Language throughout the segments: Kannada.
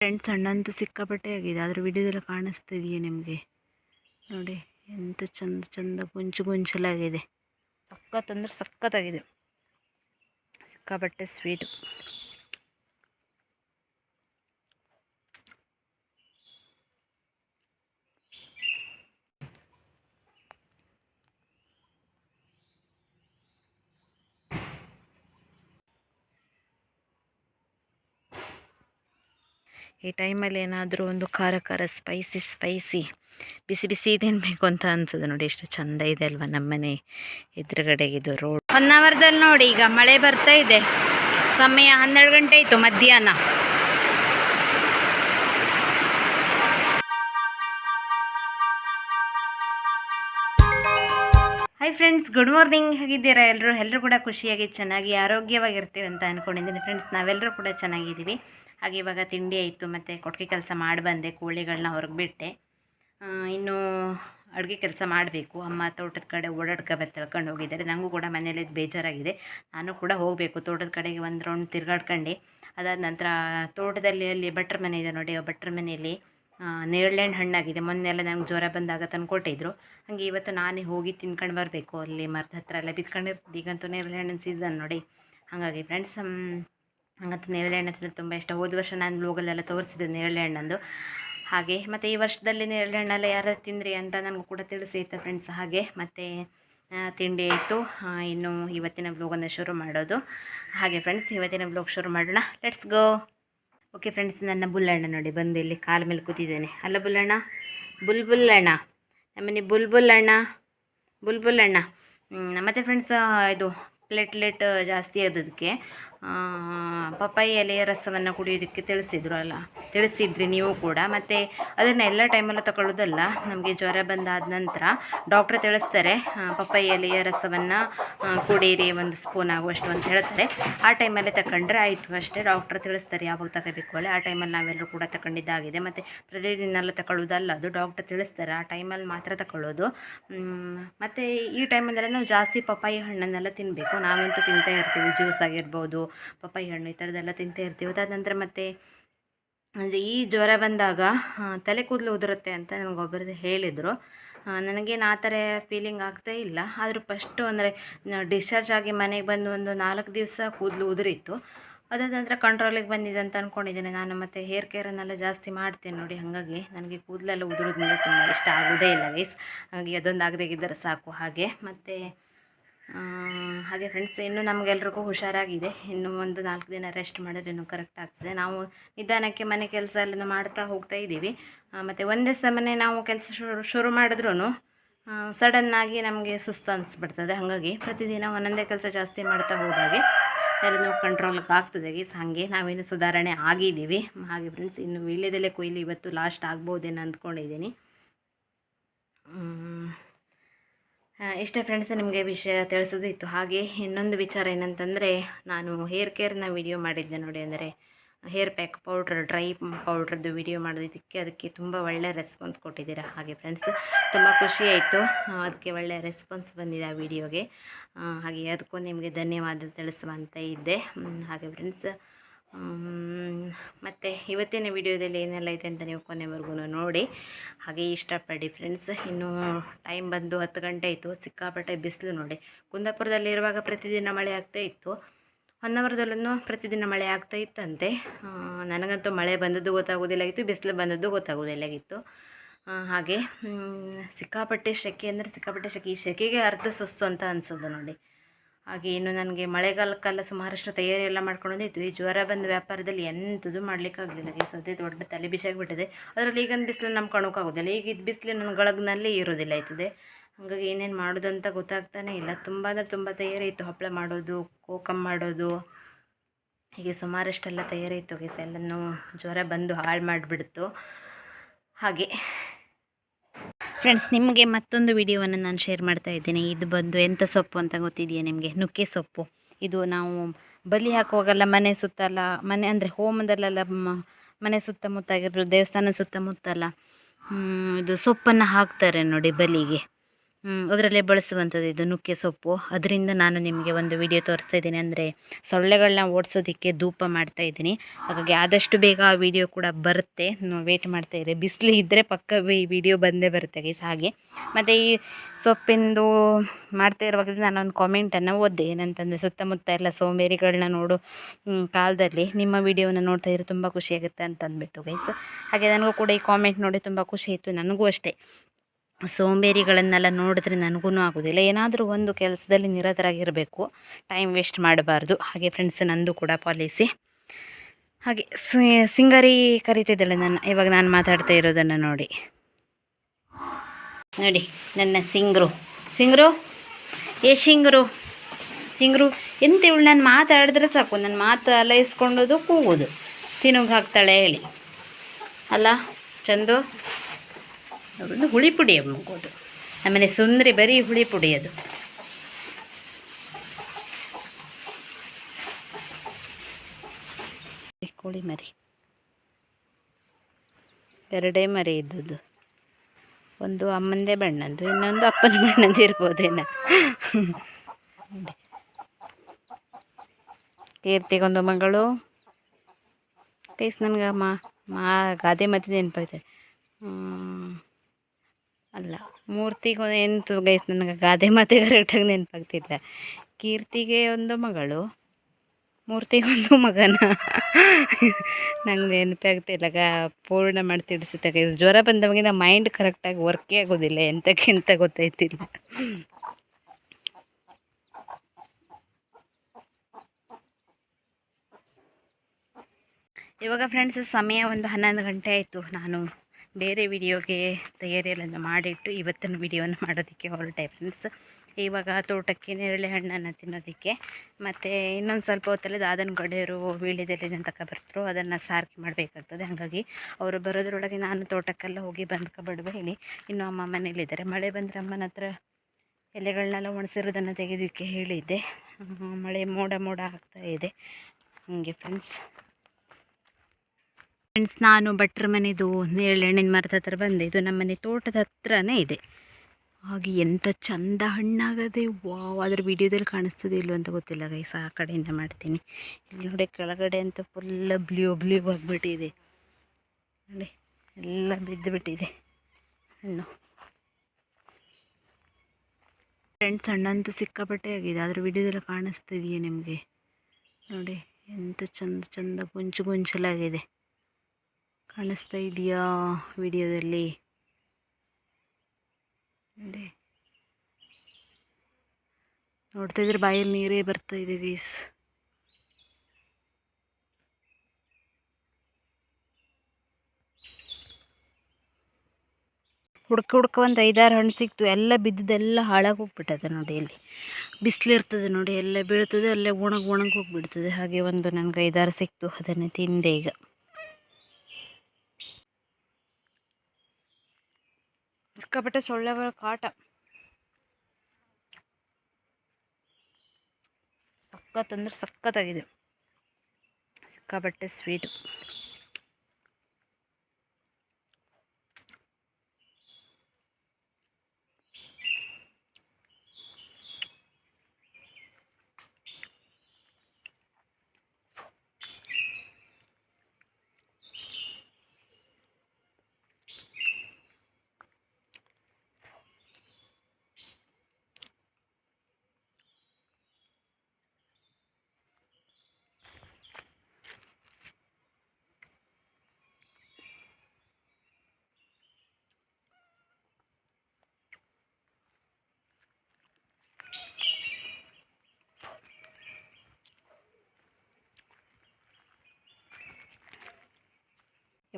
ಫ್ರೆಂಡ್ಸ್ ಅಣ್ಣಂತೂ ಸಿಕ್ಕಾಪಟ್ಟೆ ಆಗಿದೆ. ಆದರೆ ವಿಡಿಯೋದಲ್ಲಿ ಕಾಣಿಸ್ತಾ ಇದೆಯಾ ನಿಮಗೆ? ನೋಡಿ, ಎಂತ ಚಂದ ಚಂದ ಗುಂಚು ಗುಂಚಲಾಗಿದೆ. ಸಖತ್ ಅಂದ್ರೆ ಸಖತ್ತಾಗಿದೆ. ಸಿಕ್ಕಾಪಟ್ಟೆ ಸ್ವೀಟು ಈ ಟೈಮಲ್ಲಿ ಏನಾದರೂ ಒಂದು ಖಾರ ಖಾರ ಸ್ಪೈಸಿ ಸ್ಪೈಸಿ ಬಿಸಿ ಬಿಸಿ ತಿನ್ನಬೇಕು ಅಂತ ಅನ್ಸೋದು ನೋಡಿ, ಎಷ್ಟು ಚಂದ ಇದೆ ಅಲ್ವಾ ನಮ್ಮನೆ ಎದುರುಗಡೆಗಿದು ರೋಡ್ ಒನ್ ಅವರ್ದಲ್ಲಿ ನೋಡಿ, ಈಗ ಮಳೆ ಬರ್ತಾ ಇದೆ. ಸಮಯ ಹನ್ನೆರಡು ಗಂಟೆ ಆಯಿತು ಮಧ್ಯಾಹ್ನ. Hi friends, good morning. ಹೇಗಿದ್ದೀರಾ ಎಲ್ಲರೂ ಎಲ್ಲರೂ ಕೂಡ ಖುಷಿಯಾಗಿ, ಚೆನ್ನಾಗಿ ಆರೋಗ್ಯವಾಗಿರ್ತೀವಿ ಅಂತ ಅಂದ್ಕೊಂಡಿದ್ದೀನಿ ಫ್ರೆಂಡ್ಸ್. ನಾವೆಲ್ಲರೂ ಕೂಡ ಚೆನ್ನಾಗಿದ್ದೀವಿ. ಹಾಗೆ ಇವಾಗ ತಿಂಡಿ ಆಯಿತು, ಮತ್ತು ಕೊಟ್ಟಿಗೆ ಕೆಲಸ ಮಾಡಿ ಬಂದೆ ಕೋಳಿಗಳನ್ನ ಹೊರಗೆ ಬಿಟ್ಟೆ ಇನ್ನೂ ಅಡುಗೆ ಕೆಲಸ ಮಾಡಬೇಕು. ಅಮ್ಮ ತೋಟದ ಕಡೆ ಓಡಾಡ್ಕೊಬೇಕು ತಿಳ್ಕೊಂಡು ಹೋಗಿದ್ದಾರೆ. ನನಗೂ ಕೂಡ ಮನೇಲಿ ಬೇಜಾರಾಗಿದೆ. ನಾನು ಕೂಡ ಹೋಗಬೇಕು. ತೋಟದ ಕಡೆಗೆ ಒಂದು ರೌಂಡ್ ತಿರ್ಗಾಡ್ಕೊಂಡು. ಅದಾದ ನಂತರ ತೋಟದಲ್ಲಿ ಅಲ್ಲಿ ಭಟ್ರ ಮನೆ ಇದೆ ನೋಡಿ, ಆ ಮನೆಯಲ್ಲಿ ನೇರಳೆ ಹಣ್ಣು ಹಣ್ಣಾಗಿದೆ. ಮೊನ್ನೆ ಎಲ್ಲ ನಂಗೆ ಜ್ವರ ಬಂದಾಗ ತಂದುಕೊಟ್ಟಿದ್ರು ಹಂಗೆ ಇವತ್ತು ನಾನೇ ಹೋಗಿ ತಿನ್ಕೊಂಡು ಬರಬೇಕು. ಅಲ್ಲಿ ಮರದ ಹತ್ರ ಎಲ್ಲ ಬಿತ್ಕೊಂಡಿರ್ತದೆ ಈಗಂತೂ ನೇರಳೆ ಹಣ್ಣಿನ ಸೀಸನ್ ನೋಡಿ. ಹಾಗಾಗಿ ಫ್ರೆಂಡ್ಸ್ ಹಂಗಂತೂ ನೇರಳೆ ಹಣ್ಣು ತಿನ್ನೋದು ತುಂಬ ಇಷ್ಟ. ಹೋದ ವರ್ಷ ನಾನು ಬ್ಲೋಗಲ್ಲೆಲ್ಲ ತೋರಿಸಿದ್ದೆ ನೇರಳೆ ಹಣ್ಣಂದು. ಹಾಗೆ ಮತ್ತು ಈ ವರ್ಷದಲ್ಲಿ ನೇರಳೆ ಹಣ್ಣೆಲ್ಲ ಯಾರು ತಿಂದ್ರಿ ಅಂತ ನನಗೂ ಕೂಡ ತಿಳಿಸಿ ಇತ್ತು ಫ್ರೆಂಡ್ಸ್ ಹಾಗೆ ಮತ್ತು ತಿಂಡಿ ಆಯಿತು. ಇನ್ನು ಇವತ್ತಿನ ಬ್ಲೋಗನ್ನು ಶುರು ಮಾಡೋದು. ಹಾಗೆ ಫ್ರೆಂಡ್ಸ್ ಇವತ್ತಿನ ಬ್ಲೋಗ್ ಶುರು ಮಾಡೋಣ. ಲೆಟ್ಸ್ ಗೋ ಓಕೆ ಫ್ರೆಂಡ್ಸ್ ನನ್ನ ಬುಲ್ಲಣ್ಣ ನೋಡಿ ಬಂದು ಇಲ್ಲಿ ಕಾಲ ಮೇಲೆ ಕೂತಿದ್ದೇನೆ. ಅಲ್ಲ ಬುಲ್ಲಣ್ಣ ಬುಲ್ ಬುಲ್ಲಣ್ಣ ನಮ್ಮನೆ ಬುಲ್ ಬುಲ್ಲಣ್ಣ ಬುಲ್ ಬುಲ್ಲಣ್ಣ ಹ್ಮ್, ಮತ್ತು ಫ್ರೆಂಡ್ಸ್ ಇದು ಪ್ಲೇಟ್ಲೆಟ್ ಜಾಸ್ತಿ ಆದದಕ್ಕೆ ಪಪ್ಪಾಯಿ ಎಲೆಯ ರಸವನ್ನು ಕುಡಿಯೋದಕ್ಕೆ ತಿಳಿಸಿದ್ರು ಅಲ್ಲ. ತಿಳಿಸಿದ್ರಿ ನೀವು ಕೂಡ. ಮತ್ತು ಅದನ್ನು ಎಲ್ಲ ಟೈಮಲ್ಲೂ ತಗೊಳ್ಳೋದಲ್ಲ ನಮಗೆ ಜ್ವರ ಬಂದಾದ ನಂತರ ಡಾಕ್ಟ್ರ್ ತಿಳಿಸ್ತಾರೆ ಪಪ್ಪಾಯಿ ಎಲೆಯ ರಸವನ್ನು ಕುಡೀರಿ, ಒಂದು ಸ್ಪೂನ್ ಆಗುವಷ್ಟು ಅಂತ ಹೇಳ್ತಾರೆ. ಆ ಟೈಮಲ್ಲೇ ತಗೊಂಡ್ರೆ ಆಯಿತು ಅಷ್ಟೇ. ಡಾಕ್ಟ್ರ್ ತಿಳಿಸ್ತಾರೆ ಯಾವಾಗ ತಗೋಬೇಕು ಅಲ್ಲಿ ಆ ಟೈಮಲ್ಲಿ ನಾವೆಲ್ಲರೂ ಕೂಡ ತಗೊಂಡಿದ್ದಾಗಿದೆ ಮತ್ತು ಪ್ರತಿದಿನ ಎಲ್ಲ ತಗೊಳ್ಳೋದಲ್ಲ ಅದು. ಡಾಕ್ಟ್ರ್ ತಿಳಿಸ್ತಾರೆ ಆ ಟೈಮಲ್ಲಿ ಮಾತ್ರ ತಗೊಳ್ಳೋದು ಮತ್ತು ಈ ಟೈಮಲ್ಲೆಲ್ಲ ನಾವು ಜಾಸ್ತಿ ಪಪ್ಪಾಯಿ ಹಣ್ಣನ್ನೆಲ್ಲ ತಿನ್ನಬೇಕು ನಾವಂತೂ ತಿಂತಾ ಇರ್ತೀವಿ. ಜ್ಯೂಸ್ ಆಗಿರ್ಬೋದು ಪಪ್ಪಾಯಿ ಹಣ್ಣು ಈ ಥರದ್ದೆಲ್ಲ ತಿಂತಾ ಇರ್ತೀವಿ. ಅದಾದ ನಂತರ ಮತ್ತೆ ಅಂದರೆ ಈ ಜ್ವರ ಬಂದಾಗ ತಲೆ ಕೂದಲು ಉದುರುತ್ತೆ ಅಂತ ನನಗೊಬ್ಬರದ್ದು ಹೇಳಿದರು. ನನಗೇನು ಆ ಥರ ಫೀಲಿಂಗ್ ಆಗ್ತಾ ಇಲ್ಲ. ಆದರೂ ಫಸ್ಟು ಅಂದರೆ ಡಿಸ್ಚಾರ್ಜ್ ಆಗಿ ಮನೆಗೆ ಬಂದು ಒಂದು ನಾಲ್ಕು ದಿವಸ ಕೂದಲು ಉದುರಿತ್ತು. ಅದಾದ ನಂತರ ಕಂಟ್ರೋಲಿಗೆ ಬಂದಿದೆ ಅಂತ ಅಂದ್ಕೊಂಡಿದ್ದೇನೆ ನಾನು ಮತ್ತು ಹೇರ್ ಕೇರನ್ನೆಲ್ಲ ಜಾಸ್ತಿ ಮಾಡ್ತೇನೆ ನೋಡಿ, ಹಾಗಾಗಿ ನನಗೆ ಕೂದಲೆಲ್ಲ ಉದುರೋದ್ರಿಂದ ತುಂಬ ಇಷ್ಟ ಆಗೋದೇ ಇಲ್ಲ ಗೈಸ್ ಹಾಗಾಗಿ ಅದೊಂದು ಆಗದೇಗಿದ್ದರೆ ಸಾಕು ಹಾಗೆ. ಮತ್ತು ಹಾಗೆ ಫ್ರೆಂಡ್ಸ್ ಇನ್ನು ನಮಗೆಲ್ರಿಗೂ ಹುಷಾರಾಗಿದೆ. ಇನ್ನು ಒಂದು ನಾಲ್ಕು ದಿನ ರೆಸ್ಟ್ ಮಾಡಿದ್ರೆ ಇನ್ನೂ ಕರೆಕ್ಟ್ ಆಗ್ತದೆ. ನಾವು ನಿಧಾನಕ್ಕೆ ಮನೆ ಕೆಲಸ ಎಲ್ಲ ಮಾಡ್ತಾ ಹೋಗ್ತಾ ಇದ್ದೀವಿ. ಮತ್ತು ಒಂದೇ ಸಮನೆ ನಾವು ಕೆಲಸ ಶುರು ಶುರು ಮಾಡಿದ್ರೂ ಸಡನ್ನಾಗಿ ನಮಗೆ ಸುಸ್ತು ಅನಿಸ್ಬಿಡ್ತದೆ. ಹಾಗಾಗಿ ಪ್ರತಿದಿನ ಒಂದೊಂದೇ ಕೆಲಸ ಜಾಸ್ತಿ ಮಾಡ್ತಾ ಹೋದಾಗೆ ಎಲ್ಲನೂ ಕಂಟ್ರೋಲ್ಗೆ ಆಗ್ತದೆ. ಗೀಸ್ ಹಾಗೆ ನಾವೇನು ಸುಧಾರಣೆ ಆಗಿದ್ದೀವಿ. ಹಾಗೆ ಫ್ರೆಂಡ್ಸ್ ಇನ್ನು ವೀಳ್ಯದಲ್ಲೇ ಕೊಯ್ಲು ಇವತ್ತು ಲಾಸ್ಟ್ ಆಗ್ಬೋದೇನೋ ಅಂದ್ಕೊಂಡಿದ್ದೀನಿ. ಇಷ್ಟೇ ಫ್ರೆಂಡ್ಸ್ ನಿಮಗೆ ವಿಷಯ ತಿಳಿಸೋದು ಇತ್ತು. ಹಾಗೆ ಇನ್ನೊಂದು ವಿಚಾರ ಏನಂತಂದರೆ, ನಾನು ಹೇರ್ ಕೇರ್ನ ವಿಡಿಯೋ ಮಾಡಿದ್ದೆ ನೋಡಿ ಅಂದರೆ ಹೇರ್ ಪ್ಯಾಕ್ ಪೌಡ್ರ್ ಡ್ರೈ ಪೌಡ್ರದ್ದು ವಿಡಿಯೋ ಮಾಡಿದ್ದಕ್ಕೆ ಅದಕ್ಕೆ ತುಂಬ ಒಳ್ಳೆಯ ರೆಸ್ಪಾನ್ಸ್ ಕೊಟ್ಟಿದ್ದೀರಾ? ಹಾಗೆ ಫ್ರೆಂಡ್ಸ್ ತುಂಬ ಖುಷಿ ಆಯಿತು. ಅದಕ್ಕೆ ಒಳ್ಳೆಯ ರೆಸ್ಪಾನ್ಸ್ ಬಂದಿದೆ ಆ ವಿಡಿಯೋಗೆ ಹಾಗೆ ಅದಕ್ಕೂ ನಿಮಗೆ ಧನ್ಯವಾದ ತಿಳಿಸುವಂತ ಇದ್ದೆ. ಹಾಗೆ ಫ್ರೆಂಡ್ಸ್ ಮತ್ತು ಇವತ್ತಿನ ವಿಡಿಯೋದಲ್ಲಿ ಏನೆಲ್ಲ ಇದೆ ಅಂತ ನೀವು ಕೊನೆವರೆಗೂ ನೋಡಿ. ಹಾಗೆ ಇಷ್ಟಪಡಿ ಫ್ರೆಂಡ್ಸ್ ಇನ್ನು ಟೈಮ್ ಬಂದು ಹತ್ತು ಗಂಟೆ ಆಯಿತು, ಸಿಕ್ಕಾಪಟ್ಟೆ ಬಿಸಿಲು ನೋಡಿ. ಕುಂದಾಪುರದಲ್ಲಿರುವಾಗ ಪ್ರತಿದಿನ ಮಳೆ ಆಗ್ತಾ ಇತ್ತು. ಹೊನ್ನಾವರದಲ್ಲೂ ಪ್ರತಿದಿನ ಮಳೆ ಆಗ್ತಾ ಇತ್ತಂತೆ. ನನಗಂತೂ ಮಳೆ ಬಂದದ್ದು ಗೊತ್ತಾಗೋದಿಲ್ಲಾಗಿತ್ತು ಬಿಸಿಲು ಬಂದದ್ದು ಗೊತ್ತಾಗೋದಿಲ್ಲ ಆಗಿತ್ತು. ಹಾಗೆ ಸಿಕ್ಕಾಪಟ್ಟೆ ಸೆಕೆ ಅಂದರೆ ಸಿಕ್ಕಾಪಟ್ಟೆ ಸೆಕೆ ಈ ಸೆಕೆಗೆ ಅರ್ಧ ಸುಸ್ತು ಅಂತ ಅನಿಸೋದು ನೋಡಿ. ಹಾಗೆ ಇನ್ನು ನನಗೆ ಮಳೆಗಾಲಕ್ಕೆಲ್ಲ ಸುಮಾರಷ್ಟು ತಯಾರಿ ಎಲ್ಲ ಮಾಡ್ಕೊಂಡಿದ್ದು ಈ ಜ್ವರ ಬಂದ ವ್ಯಾಪಾರದಲ್ಲಿ ಎಂಥದ್ದು ಮಾಡಲಿಕ್ಕಾಗಲಿಲ್ಲ. ಈ ಸದ್ಯ ದೊಡ್ಡ ತಲೆ ಬಿಸಾಗಿಬಿಟ್ಟಿದೆ ಅದರಲ್ಲಿ ಈಗಿನ ಬಿಸಿಲು ನಮ್ಮ ಕಣಕ್ಕಾಗೋದಿಲ್ಲ ಈಗ ಇದು ಬಿಸಿಲು ನನ್ನ ಗಳಗ್ನಲ್ಲಿ ಇರೋದಿಲ್ಲ ಆಯ್ತದೆ. ಹಾಗಾಗಿ ಏನೇನು ಮಾಡೋದು ಅಂತ ಗೊತ್ತಾಗ್ತಾನೆ ಇಲ್ಲ. ತುಂಬ ಅಂದರೆ ತುಂಬ ತಯಾರಿ ಇತ್ತು. ಹಪ್ಪಳ ಮಾಡೋದು ಕೋಕಮ್ ಮಾಡೋದು. ಹೀಗೆ ಸುಮಾರಷ್ಟೆಲ್ಲ ತಯಾರಿ ಇತ್ತು. ಗೈಸ್ ಎಲ್ಲನೂ ಜ್ವರ ಬಂದು ಹಾಳು ಮಾಡಿಬಿಡ್ತು. ಹಾಗೆ ಫ್ರೆಂಡ್ಸ್ ನಿಮಗೆ ಮತ್ತೊಂದು ವಿಡಿಯೋವನ್ನು ನಾನು ಶೇರ್ ಮಾಡ್ತಾ ಇದ್ದೀನಿ. ಇದು ಬಂದು ಎಂಥ ಸೊಪ್ಪು ಅಂತ ಗೊತ್ತಿದೆಯಾ ನಿಮಗೆ? ನುಗ್ಗೆ ಸೊಪ್ಪು. ಇದು ನಾವು ಬಲಿ ಹಾಕುವಾಗೆಲ್ಲ ಮನೆ ಸುತ್ತಲ್ಲ, ಮನೆ ಅಂದರೆ ಹೋಮದಲ್ಲೆಲ್ಲ ಮನೆ ಸುತ್ತಮುತ್ತ ಆಗಿರ್ಬೋದು ದೇವಸ್ಥಾನ ಸುತ್ತಮುತ್ತಲ್ಲ. ಇದು ಸೊಪ್ಪನ್ನು ಹಾಕ್ತಾರೆ ನೋಡಿ ಬಲಿಗೆ. ಅದರಲ್ಲೇ ಬಳಸುವಂಥದ್ದು ಇದು ನುಗ್ಗೆ ಸೊಪ್ಪು. ಅದರಿಂದ ನಾನು ನಿಮಗೆ ಒಂದು ವಿಡಿಯೋ ತೋರಿಸ್ತಾ ಇದ್ದೀನಿ. ಅಂದರೆ ಸೊಳ್ಳೆಗಳನ್ನ ಓಡಿಸೋದಕ್ಕೆ ಧೂಪ ಮಾಡ್ತಾ ಇದ್ದೀನಿ. ಹಾಗಾಗಿ ಆದಷ್ಟು ಬೇಗ ಆ ವಿಡಿಯೋ ಕೂಡ ಬರುತ್ತೆ. ವೇಟ್ ಮಾಡ್ತಾ ಇರಿ. ಬಿಸಿಲು ಇದ್ದರೆ ಪಕ್ಕ ಈ ವಿಡಿಯೋ ಬಂದೇ ಬರುತ್ತೆ ಗೈಸ್ ಹಾಗೆ. ಮತ್ತು ಈ ಸೊಪ್ಪಿಂದು ಮಾಡ್ತಾ ಇರುವಾಗ ನಾನು ಒಂದು ಕಾಮೆಂಟನ್ನು ಓದಿದೆ. ಏನಂತಂದರೆ ಸುತ್ತಮುತ್ತ ಎಲ್ಲ ಸೋಮೇರಿಗಳನ್ನ ನೋಡು ಕಾಲದಲ್ಲಿ ನಿಮ್ಮ ವಿಡಿಯೋನ ನೋಡ್ತಾ ಇದ್ರೆ ತುಂಬ ಖುಷಿಯಾಗುತ್ತೆ ಅಂತ ಅಂದ್ಬಿಟ್ಟು ಗೈಸ್ ಹಾಗೆ ನನಗೂ ಕೂಡ ಈ ಕಾಮೆಂಟ್ ನೋಡಿ ತುಂಬ ಖುಷಿ ಇತ್ತು ನನಗೂ ಅಷ್ಟೇ. ಸೋಂಬೇರಿಗಳನ್ನೆಲ್ಲ ನೋಡಿದ್ರೆ ನನಗೂ ಆಗೋದಿಲ್ಲ. ಏನಾದರೂ ಒಂದು ಕೆಲಸದಲ್ಲಿ ನಿರತರಾಗಿರಬೇಕು. ಟೈಮ್ ವೇಸ್ಟ್ ಮಾಡಬಾರ್ದು. ಹಾಗೆ ಫ್ರೆಂಡ್ಸ್ ನಂದು ಕೂಡ ಪಾಲಿಸಿ ಹಾಗೆ ಸಿಂಗರಿ ಕರಿತಿದ್ದಾಳೆ ನನ್ನ, ಇವಾಗ ನಾನು ಮಾತಾಡ್ತಾ ಇರೋದನ್ನು ನೋಡಿ. ನೋಡಿ, ನನ್ನ ಸಿಂಗ್ರು. ಸಿಂಗ್ರು? ಏ ಶಿಂಗ್ರು ಸಿಂಗ್ರು, ಎಂತ ಇವಳು ನಾನು ಮಾತಾಡಿದ್ರೆ ಸಾಕು. ನನ್ನ ಮಾತು ಅಲೈಸ್ಕೊಂಡೋದು ಕೂಗೋದು ತಿನ್ನುಗ್ ಹಾಕ್ತಾಳೆ ಹೇಳಿ. ಅಲ್ಲ, ಚಂದು? ಒಂದು ಹುಳಿ ಪುಡಿ ಮಗೋದು ಆಮೇಲೆ ಸುಂದ್ರಿ ಬರೀ ಹುಳಿ ಪುಡಿ ಅದು ಕೋಳಿ ಮರಿ. ಎರಡೇ ಮರಿ ಇದ್ದದ್ದು. ಒಂದು ಅಮ್ಮಂದೇ ಬಣ್ಣದ್ದು, ಇನ್ನೊಂದು ಅಪ್ಪನ ಬಣ್ಣದ್ದು ಇರ್ಬೋದೇನ. ಕೀರ್ತಿಗೊಂದು ಮಗಳು. ಪ್ಲೀಸ್ ನನಗೆ ಮಾ ಮಾ ಗಾದೆ ಮತ್ತೆ ನೆನಪಾಯ್ತದೆ ಹ್ಮ್. ಅಲ್ಲ, ಮೂರ್ತಿಗೆ ಎಂತು ಗೈಸ್ ನನಗೆ ಗಾದೆ ಮಾತೆ ಕರೆಕ್ಟಾಗಿ ನೆನಪಾಗ್ತಿಲ್ಲ. ಕೀರ್ತಿಗೆ ಒಂದು ಮಗಳು ಮೂರ್ತಿಗೊಂದು ಮಗನ. ನಂಗೆ ನೆನಪೇ ಆಗ್ತಿಲ್ಲ ಗ ಪೂರ್ಣ ಮಾಡಿ ತಿಳಿಸುತ್ತೆ ಗೈಸ್. ಜ್ವರ ಬಂದವಾಗಿನ ಮೈಂಡ್ ಕರೆಕ್ಟಾಗಿ ವರ್ಕೇ ಆಗೋದಿಲ್ಲ, ಎಂತಕ್ಕೆಂತ ಗೊತ್ತಾಯ್ತಿಲ್ಲ. ಇವಾಗ ಫ್ರೆಂಡ್ಸ್ ಸಮಯ ಒಂದು ಹನ್ನೊಂದು ಗಂಟೆ ಆಯಿತು. ನಾನು ಬೇರೆ ವಿಡಿಯೋಗೆ ತಯಾರಿಯೆಲ್ಲ ಮಾಡಿಟ್ಟು ಇವತ್ತಿನ ವಿಡಿಯೋನ ಮಾಡೋದಕ್ಕೆ ಹೊರಟೆ ಫ್ರೆಂಡ್ಸ್ ಇವಾಗ ತೋಟಕ್ಕೆ ನೇರಳೆ ಹಣ್ಣನ್ನು ತಿನ್ನೋದಕ್ಕೆ. ಮತ್ತು ಇನ್ನೊಂದು ಸ್ವಲ್ಪ ಹೊತ್ತಲ್ಲಿ ದಾದನ ಗಡೆಯರು ವೀಳ್ಯದಲ್ಲಿ ಬರ್ತಾರೆ ಅದನ್ನು ಸಾರಿಗೆ ಮಾಡಬೇಕಾಗ್ತದೆ. ಹಾಗಾಗಿ ಅವರು ಬರೋದ್ರೊಳಗೆ ನಾನು ತೋಟಕ್ಕೆಲ್ಲ ಹೋಗಿ ಬಂದ್ಕೊಬಿಡುವ ಹೇಳಿ. ಇನ್ನು ಅಮ್ಮ ಮನೇಲಿದ್ದಾರೆ. ಮಳೆ ಬಂದರೆ ಅಮ್ಮನ ಹತ್ರ ಎಲೆಗಳನ್ನೆಲ್ಲ ಒಣಸಿರೋದನ್ನು ತೆಗೆಯೋದಕ್ಕೆ ಹೇಳಿದ್ದೆ. ಮಳೆ ಮೋಡ ಮೋಡ ಆಗ್ತಾ ಇದೆ. ಹಾಗೆ ಫ್ರೆಂಡ್ಸ್ ಫ್ರೆಂಡ್ಸ್ ನಾನು ಭಟ್ರ ಮನೆದು ನೇರಳೆಹಣ್ಣಿನ ಮರದ ಹತ್ರ ಬಂದೆ. ಇದು ನಮ್ಮ ಮನೆ ತೋಟದ ಹತ್ರನೇ ಇದೆ. ಹಾಗೆ ಎಂಥ ಚಂದ ಹಣ್ಣಾಗದೆ, ವಾವ್, ಅದ್ರ ವಿಡಿಯೋದಲ್ಲಿ ಕಾಣಿಸ್ತದೆ ಇಲ್ಲೋ ಅಂತ ಗೊತ್ತಿಲ್ಲ ಗೈಸ್ ಆ ಕಡೆಯಿಂದ ಮಾಡ್ತೀನಿ. ಇಲ್ಲಿ ನೋಡಿ, ಕೆಳಗಡೆ ಅಂತ ಫುಲ್ ಬ್ಲೂ ಬ್ಲೂ ಆಗಿಬಿಟ್ಟಿದೆ. ನೋಡಿ, ಎಲ್ಲ ಬಿದ್ದುಬಿಟ್ಟಿದೆ ಹಣ್ಣು. ಫ್ರೆಂಡ್ಸ್ ಹಣ್ಣಂತೂ ಸಿಕ್ಕಾಪಟ್ಟೆ ಆಗಿದೆ. ಅದ್ರ ವಿಡಿಯೋದಲ್ಲಿ ಕಾಣಿಸ್ತಿದೆಯೇ ನಿಮಗೆ? ನೋಡಿ ಎಂಥ ಚಂದ ಚಂದ, ಗುಂಚು ಗುಂಚಲಾಗಿದೆ. ಕಾಣಿಸ್ತಾ ಇದೆಯಾ ವಿಡಿಯೋದಲ್ಲಿ? ನೋಡಿ. ನೋಡ್ತಾ ಇದ್ರೆ ಬಾಯಲ್ಲಿ ನೀರೇ ಬರ್ತಾ ಇದೆ ಗೈಸ್. ಹುಡ್ಕ ಹುಡ್ಕ ಒಂದು ಐದಾರು ಹಣ್ಣು ಸಿಕ್ತು. ಎಲ್ಲ ಬಿದ್ದದೆಲ್ಲ ಹಾಳಾಗಿ ಹೋಗ್ಬಿಟ್ಟದೆ ನೋಡಿ ಇಲ್ಲಿ. ಬಿಸಿಲು ಇರ್ತದೆ ನೋಡಿ. ಎಲ್ಲ ಬೀಳ್ತದೆ, ಅಲ್ಲೇ ಒಣಗಿ ಒಣಗಿ ಹೋಗಿಬಿಡ್ತದೆ. ಹಾಗೆ ಒಂದು ನನಗೆ ಐದಾರು ಸಿಕ್ತು. ಅದನ್ನೇ ತಿಂದೆ ಈಗ. ಸಿಕ್ಕಾಪಟ್ಟೆ ಸೊಳ್ಳೆಗಳ ಕಾಟ. ಸಖತ್ ಅಂದ್ರೆ ಸಖತ್ತಾಗಿದೆ. ಸಿಕ್ಕಾಪಟ್ಟೆ ಸ್ವೀಟು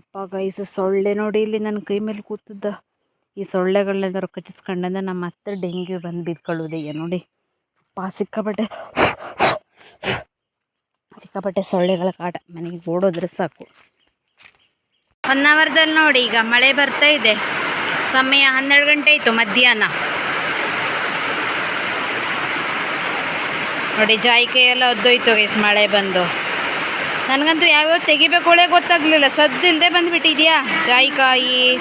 ಯಪ್ಪ ಗೈಸ್ ಸೊಳ್ಳೆ ನೋಡಿ ಇಲ್ಲಿ ನನ್ನ ಕೈ ಮೇಲೆ ಕೂತದ್ದ. ಈ ಸೊಳ್ಳೆಗಳನ್ನೆಲ್ಲರೂ ಕಚ್ಚಿಸ್ಕೊಂಡಂದ್ರೆ ನಮ್ಮ ಹತ್ರ ಡೆಂಗ್ಯೂ ಬಂದು ಬಿದ್ಕೊಳ್ಳೋದಯ್ಯ ನೋಡಿ. ಅಪ್ಪ ಸಿಕ್ಕಾಪಟ್ಟೆ ಸಿಕ್ಕಾಪಟ್ಟೆ ಸೊಳ್ಳೆಗಳ ಕಾಟ. ಮನೆಗೆ ಓಡೋದ್ರೆ ಸಾಕು. ಒನ್ ಅವರ್ದಲ್ಲಿ ನೋಡಿ, ಈಗ ಮಳೆ ಬರ್ತಾ ಇದೆ. ಸಮಯ ಹನ್ನೆರಡು ಗಂಟೆ ಆಯಿತು, ಮಧ್ಯಾಹ್ನ. ನೋಡಿ ಜಾಯಿಕಾಯಿ ಎಲ್ಲ ಒದ್ದೋಯ್ತು ಗೈಸ್, ಮಳೆ ಬಂದು. ನನಗಂತೂ ಯಾವ್ಯಾವ ತೆಗಿಬೇಕೋಳೆ ಗೊತ್ತಾಗಲಿಲ್ಲ. ಸದ್ದಿಲ್ಲದೆ ಬಂದುಬಿಟ್ಟಿದ್ಯಾ? ಜಾಯಿಕಾಯಿ.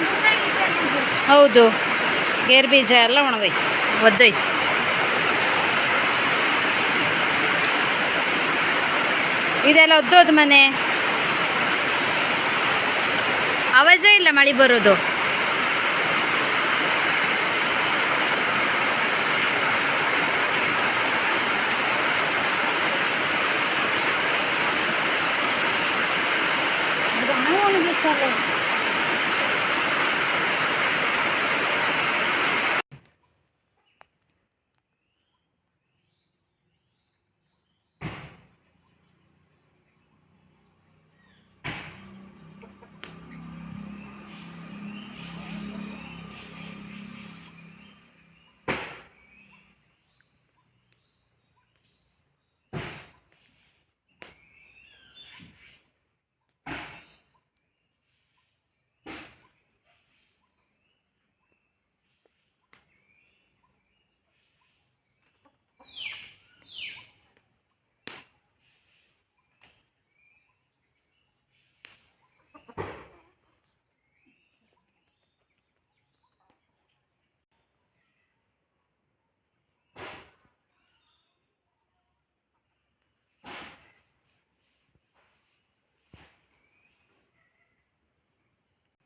ಹೌದು. ಗೇರ್ ಬೀಜ ಎಲ್ಲ ಒಣಗೋಯ್ತು. ಒದ್ದೋಯ್ತು. ಇದೆಲ್ಲ ಒದ್ದೋದು ಮನೆ. ಅವಾಜೇ ಇಲ್ಲ ಮಳೆ ಬರೋದು?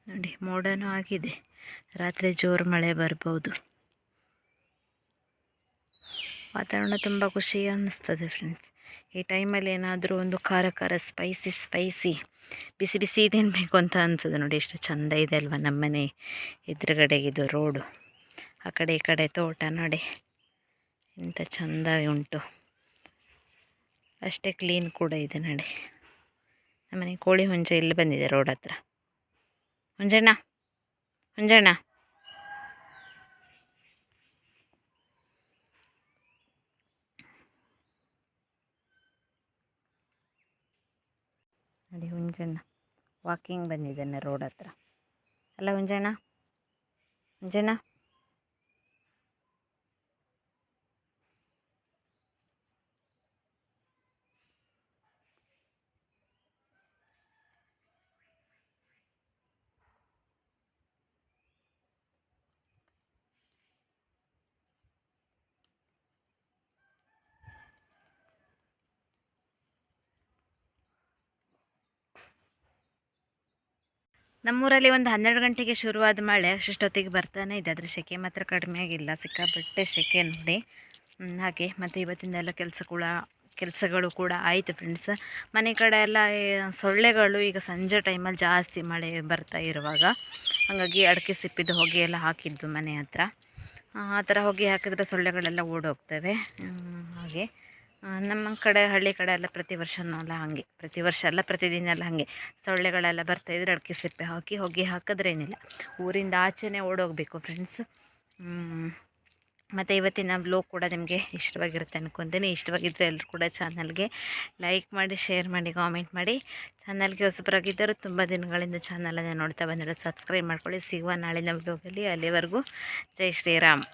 ನೋಡಿ, ಮೋಡನೂ ಆಗಿದೆ. ರಾತ್ರಿ ಜೋರು ಮಳೆ ಬರ್ಬೋದು. ವಾತಾವರಣ ತುಂಬ ಖುಷಿ ಅನ್ನಿಸ್ತದೆ ಫ್ರೆಂಡ್ಸ್ ಈ ಟೈಮಲ್ಲಿ ಏನಾದರೂ ಒಂದು ಖಾರ ಖಾರ ಸ್ಪೈಸಿ ಸ್ಪೈಸಿ ಬಿಸಿ ಬಿಸಿ ತಿನ್ನಬೇಕು ಅಂತ ಅನ್ಸೋದು ನೋಡಿ, ಎಷ್ಟು ಚಂದ ಇದೆ ಅಲ್ವಾ ನಮ್ಮನೆ ಎದುರುಗಡೆಗಿದು ರೋಡು ಆ ಕಡೆ ಈ ಕಡೆ ತೋಟ ನೋಡಿ ಇಂಥ ಚೆಂದ ಉಂಟು. ಅಷ್ಟೇ ಕ್ಲೀನ್ ಕೂಡ ಇದೆ ನೋಡಿ. ನಮ್ಮನೆ ಕೋಳಿ ಹುಂಜ ಇಲ್ಲಿ ಬಂದಿದೆ ರೋಡ್ ಹತ್ರ. ಹುಂಜಣ್ಣ ಮಂಜಣ್ಣ. ನೋಡಿ ಹುಂಜಣ್ಣ ವಾಕಿಂಗ್ ಬಂದಿದ್ದಾನೆ ರೋಡ್ ಹತ್ರ. ಅಲ್ಲ ಹುಂಜಣ್ಣ ಹುಂಜಣ್ಣ ನಮ್ಮೂರಲ್ಲಿ ಒಂದು ಹನ್ನೆರಡು ಗಂಟೆಗೆ ಶುರುವಾದ ಮಳೆ ಅಷ್ಟೊತ್ತಿಗೆ ಬರ್ತಾನೆ ಇದೆ. ಆದರೆ ಸೆಕೆ ಮಾತ್ರ ಕಡಿಮೆ ಆಗಿಲ್ಲ. ಸಿಕ್ಕಾಪಟ್ಟೆ ಸೆಕೆ ನೋಡಿ. ಹಾಗೆ ಮತ್ತು ಇವತ್ತಿಂದೆಲ್ಲ ಕೆಲಸ ಕೂಡ, ಕೆಲಸಗಳು ಕೂಡ ಆಯಿತು ಫ್ರೆಂಡ್ಸ್ ಮನೆ ಕಡೆ ಎಲ್ಲ ಸೊಳ್ಳೆಗಳು ಈಗ ಸಂಜೆ ಟೈಮಲ್ಲಿ ಜಾಸ್ತಿ ಮಳೆ ಬರ್ತಾ ಇರುವಾಗ. ಹಾಗಾಗಿ ಅಡಿಕೆ ಸಿಪ್ಪಿದ್ದು ಹೊಗೆ ಎಲ್ಲ ಹಾಕಿದ್ದು ಮನೆ ಹತ್ರ. ಆ ಥರ ಹೊಗೆ ಹಾಕಿದ್ರೆ ಸೊಳ್ಳೆಗಳೆಲ್ಲ ಓಡೋಗ್ತವೆ. ಹಾಗೆ. ನಮ್ಮ ಕಡೆ, ಹಳ್ಳಿ ಕಡೆ ಎಲ್ಲ ಪ್ರತಿ ವರ್ಷನೂ ಅಲ್ಲ ಹಾಗೆ. ಪ್ರತಿ ವರ್ಷ ಅಲ್ಲ ಪ್ರತಿದಿನ ಎಲ್ಲ ಹಾಗೆ. ಸೊಳ್ಳೆಗಳೆಲ್ಲ ಬರ್ತಾಯಿದ್ರೆ ಅಡಿಕೆ ಸಿಪ್ಪೆ ಹಾಕಿ, ಹೊಗೆ ಹಾಕಿದ್ರೆ ಏನಿಲ್ಲ. ಊರಿಂದ ಆಚೆನೇ ಓಡೋಗಬೇಕು ಫ್ರೆಂಡ್ಸ್ ಮತ್ತು ಇವತ್ತಿನ ವ್ಲೋಗ್ ಕೂಡ ನಿಮಗೆ ಇಷ್ಟವಾಗಿರುತ್ತೆ ಅನ್ಕೊಂತೀನಿ. ಇಷ್ಟವಾಗಿದ್ದರೆ ಎಲ್ಲರೂ ಕೂಡ ಚಾನಲ್ಗೆ ಲೈಕ್ ಮಾಡಿ ಶೇರ್ ಮಾಡಿ ಕಾಮೆಂಟ್ ಮಾಡಿ. ಚಾನಲ್ಗೆ ಹೊಸಬ್ರಾಗಿದ್ದರೂ ತುಂಬ ದಿನಗಳಿಂದ ಚಾನಲನ್ನು ನೋಡ್ತಾ ಬಂದಿರೋ ಸಬ್ಸ್ಕ್ರೈಬ್ ಮಾಡ್ಕೊಳ್ಳಿ. ಸಿಗುವ ನಾಳಿನ ವ್ಲೋಗಲ್ಲಿ ಅಲ್ಲಿವರೆಗೂ. ಜೈ ಶ್ರೀರಾಮ್.